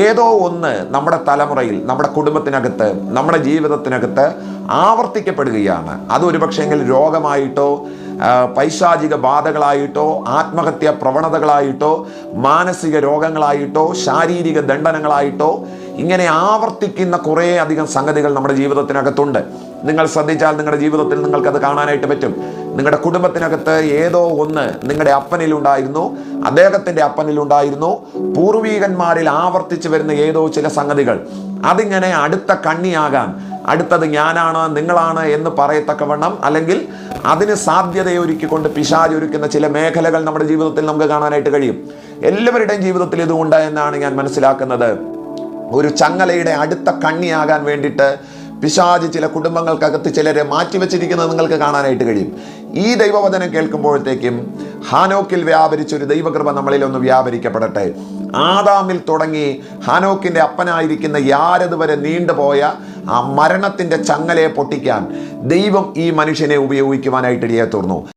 ഏതോ ഒന്ന് നമ്മുടെ തലമുറയിൽ നമ്മുടെ കുടുംബത്തിനകത്ത് നമ്മുടെ ജീവിതത്തിനകത്ത് ആവർത്തിക്കപ്പെടുകയാണ്. അത് ഒരുപക്ഷെങ്കിൽ രോഗമായിട്ടോ പൈശാചിക ബാധകളായിട്ടോ ആത്മഹത്യാ പ്രവണതകളായിട്ടോ മാനസിക രോഗങ്ങളായിട്ടോ ശാരീരിക ദണ്ഡനങ്ങളായിട്ടോ ഇങ്ങനെ ആവർത്തിക്കുന്ന കുറേ അധികം സംഗതികൾ നമ്മുടെ ജീവിതത്തിനകത്തുണ്ട്. നിങ്ങൾ ശ്രദ്ധിച്ചാൽ നിങ്ങളുടെ ജീവിതത്തിൽ നിങ്ങൾക്കത് കാണാനായിട്ട് പറ്റും. നിങ്ങളുടെ കുടുംബത്തിനകത്ത് ഏതോ ഒന്ന് നിങ്ങളുടെ അപ്പനിലുണ്ടായിരുന്നു. അദ്ദേഹത്തിന്റെ അപ്പനിലുണ്ടായിരുന്നു. പൂർവീകന്മാരിൽ ആവർത്തിച്ചു വരുന്ന ഏതോ ചില സംഗതികൾ. അതിങ്ങനെ അടുത്ത കണ്ണിയാകാൻ അടുത്തത് ഞാനാണ് നിങ്ങളാണ് എന്ന് പറയത്തക്കവണ്ണം അല്ലെങ്കിൽ അതിന് സാധ്യതയൊരുക്കിക്കൊണ്ട് പിശാജ് ഒരുക്കുന്ന ചില മേഖലകൾ നമ്മുടെ ജീവിതത്തിൽ നമുക്ക് കാണാനായിട്ട് കഴിയും. എല്ലാവരുടെയും ജീവിതത്തിൽ ഇതുണ്ട് എന്നാണ് ഞാൻ മനസ്സിലാക്കുന്നത്. ഒരു ചങ്ങലയുടെ അടുത്ത കണ്ണിയാകാൻ വേണ്ടിയിട്ട് പിശാജ് ചില കുടുംബങ്ങൾക്കകത്ത് ചിലരെ മാറ്റിവെച്ചിരിക്കുന്നത് നിങ്ങൾക്ക് കാണാനായിട്ട് കഴിയും. ഈ ദൈവവചനം കേൾക്കുമ്പോഴത്തേക്കും ഹാനോക്കിൽ വ്യാപരിച്ച ഒരു ദൈവകൃപ നമ്മളിൽ ഒന്ന് വ്യാപരിക്കപ്പെടട്ടെ. ആദാമിൽ തുടങ്ങി ഹാനോക്കിന്റെ അപ്പനായിരിക്കുന്ന യാരത് വരെ നീണ്ടുപോയ ആ മരണത്തിന്റെ ചങ്ങലയെ പൊട്ടിക്കാൻ ദൈവം ഈ മനുഷ്യനെ ഉപയോഗിക്കുവാനായിട്ട് ഇടയെ തീർന്നു.